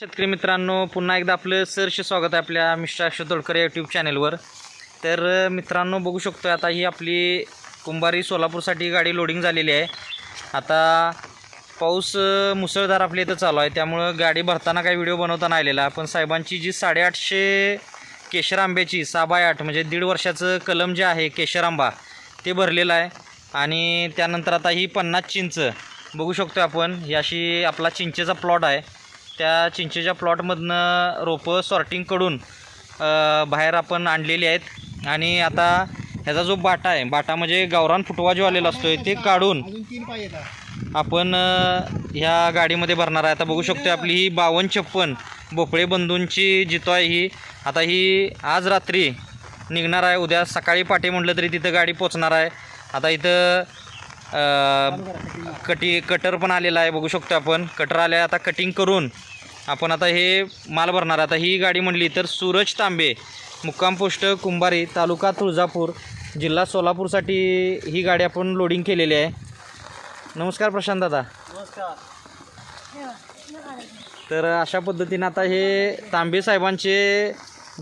शेतकरी मित्रांनो पुन्हा एकदा आपलं सरसे स्वागत आहे आपल्या मिस्टर अक्षय तोडकर यूट्यूब चॅनेलवर तर मित्रांनो बघू शकतो आता ही आपली कुंभारी सोलापूरसाठी गाडी लोडिंग झालेली आहे. आता पाऊस मुसळधार आपल्या इथं चालू आहे. त्यामुळं गाडी भरताना काही व्हिडिओ बनवताना आलेला पण साहेबांची जी साडेआठशे केशर आंब्याची सहा बाय आठ म्हणजे दीड वर्षाचं कलम जे आहे केशर आंबा ते भरलेलं आहे. आणि त्यानंतर आता ही पन्नास चिंच बघू शकतो आपण ही अशी आपला चिंचेचा प्लॉट आहे. त्या चिंचेच्या प्लॉटमधनं रोपं सॉर्टिंगकडून बाहेर आपण आणलेली आहेत. आणि आता ह्याचा जो बाटा आहे बाटा म्हणजे गावरान फुटवा जो आलेला असतो ते काढून आपण ह्या गाडीमध्ये भरणार आहे. आता बघू शकतो आपली ही बावन्न छप्पन भोपळे बंधूंची जितो आहे ही. आता ही आज रात्री निघणार आहे. उद्या सकाळी पाटे म्हटलं तरी तिथं गाडी पोचणार आहे. आता इथं कटी कटर पण आलेला आहे बघू शकतो आपण. कटर आले आता कटिंग करून आपण आता हे माल भरणार आता ही गाडी म्हणली तर सूरज तांबे मुक्काम पोस्ट कुंभारी तालुका तुळजापूर जिल्हा सोलापूरसाठी ही गाडी आपण लोडिंग केलेली आहे. नमस्कार प्रशांत दादा. तर अशा पद्धतीनं आता हे तांबे साहेबांचे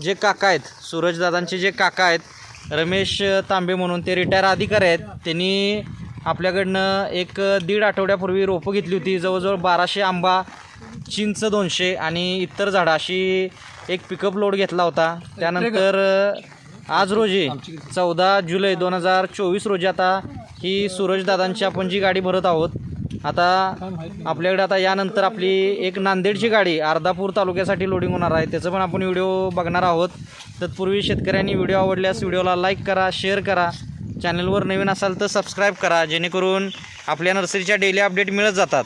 जे काका आहेत सूरजदादांचे जे काका आहेत रमेश तांबे म्हणून ते रिटायर अधिकारी आहेत. त्यांनी आपल्याकडनं एक दीड आठवड्यापूर्वी रोपं घेतली होती. जवळजवळ बाराशे आंबा चिंच दोनशे आणि इतर झाडं अशी एक पिकअप लोड घेतला होता. त्यानंतर आज रोजी चौदा जुलै दोन हजार चोवीस रोजी आता ही सूरजदादांची आपण जी गाडी भरत आहोत आता आपल्याकडे आता यानंतर आपली एक नांदेडची गाडी अर्धापूर तालुक्यासाठी लोडिंग होणार आहे. त्याचं पण आपण व्हिडिओ बघणार आहोत. तत्पूर्वी शेतकऱ्यांनी व्हिडिओ आवडल्यास व्हिडिओला लाईक करा शेअर करा. चॅनलवर नवीन असाल तर सबस्क्राईब करा जेणेकरून आपल्या नर्सरीच्या डेली अपडेट मिळत जातात.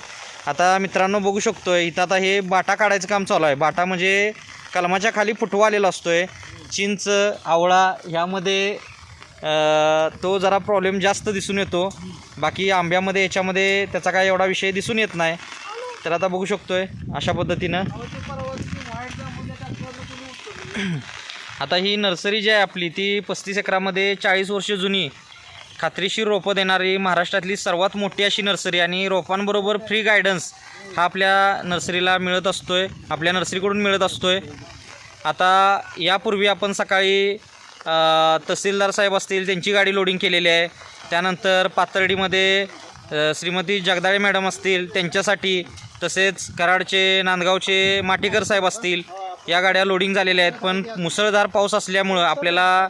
आता मित्रांनो बघू शकतो आहे इथं आता हे बाटा काढायचं काम चालू आहे. बाटा म्हणजे कलमाच्या खाली फुटवा आलेला असतो आहे चिंच आवळा ह्यामध्ये तो जरा प्रॉब्लेम जास्त दिसून येतो. बाकी आंब्यामध्ये याच्यामध्ये त्याचा काय एवढा विषय दिसून येत नाही. तर आता बघू आहे अशा पद्धतीनं. आता ही नर्सरी जी आहे आपली ती पस्तीस एकरामध्ये चाळीस वर्ष जुनी. खात्रीशीर रोपं देणारी महाराष्ट्रातली सर्वात मोठी अशी नर्सरी आणि रोपांबरोबर फ्री गायडन्स हा आपल्या नर्सरीला मिळत असतो आहे आपल्या नर्सरीकडून मिळत असतो आहे आता यापूर्वी आपण सकाळी तहसीलदार साहेब असतील त्यांची गाडी लोडिंग केलेली आहे. त्यानंतर पातर्डीमध्ये श्रीमती जगदाळे मॅडम असतील त्यांच्यासाठी तसेच कराडचे नांदगावचे माटेकर साहेब असतील या गाड्या लोडिंग झालेल्या आहेत पण मुसळधार पाऊस असल्यामुळं आपल्याला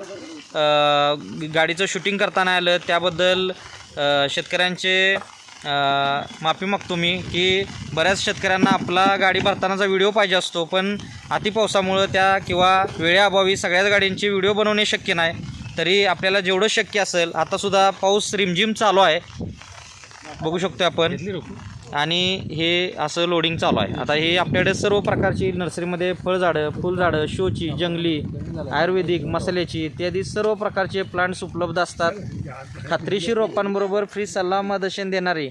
गाडीचं शूटिंग करताना आलं. त्याबद्दल शेतकऱ्यांचे माफी मागतो मी की बऱ्याच शेतकऱ्यांना आपला गाडी भरतानाचा व्हिडिओ पाहिजे असतो पण अतिपावसामुळं त्या किंवा वेळेअभावी सगळ्याच गाडींचे व्हिडिओ बनवणे शक्य नाही. तरी आपल्याला जेवढं शक्य असेल आतासुद्धा पाऊस रिमझिम चालू आहे. बघू शकतो आपण. आणि हे असं लोडिंग चालू आहे. आता हे आपल्याकडे सर्व प्रकारची नर्सरीमध्ये फळझाडं फुलझाडं शोची जंगली आयुर्वेदिक मसाल्याची इत्यादी सर्व प्रकारचे प्लांट्स उपलब्ध असतात. खात्रीशीर रोपांबरोबर फ्री सल्ला देणारी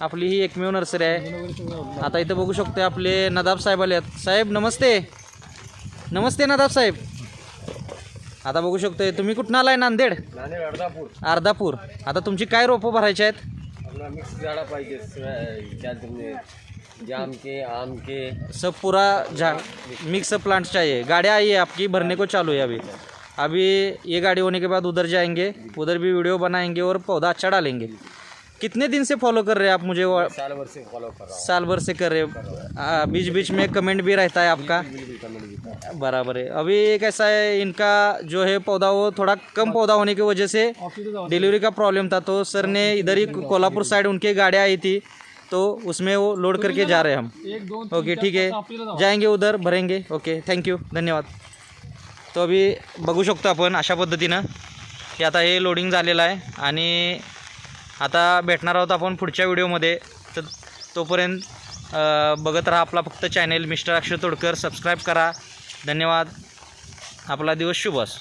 आपली ही एकमेव नर्सरी आहे. आता इथं बघू शकतो आपले नदाब साहेब आले आहेत साहेब नमस्ते. नमस्ते नदाब साहेब. आता बघू शकतोय तुम्ही कुठून आलाय नांदेड? नांदेड अर्धापूर अर्धापूर. आता तुमची काय रोपं भरायची आहेत? अपना मिक्स क्या तुमने, जाम के, आम के। सब पूरा जा मिक्स प्लांट चाहिए। गाड़ियाँ आई है आपकी, भरने को चालू है अभी। अभी ये गाड़ी होने के बाद उधर जाएँगे, उधर भी वीडियो बनाएँगे और पौधा अच्छा डालेंगे। कितने दिन से फॉलो कर रहे हैं आप मुझे वो? साल भर से फॉलो कर रहा साल भर से कर रहे हैं। आ, बीच बीच में कमेंट भी रहता है आपका। हूँ। बराबर है। अभी एक ऐसा है इनका जो है पौधा वो थोड़ा कम पौधा होने की वजह से डिलीवरी का प्रॉब्लम था तो सर ने इधर ही कोल्हापुर साइड उनकी गाड़ियाँ आई थी तो उसमें वो लोड करके जा रहे हैं हम। ओके ठीक है। जाएंगे उधर भरेंगे। ओके थँक्यू धन्यवाद। तो अभी बघू शकतो आपण अशा पद्धतीनं की आता हे लोडिंग झालेलं आहे आणि आता भेटणार आहोत आपण पुढच्या व्हिडिओमध्ये. तर तोपर्यंत बघत राहा आपला फक्त channel Mister Akshay Todkar. Subscribe करा. धन्यवाद. आपला दिवस शुभ असो.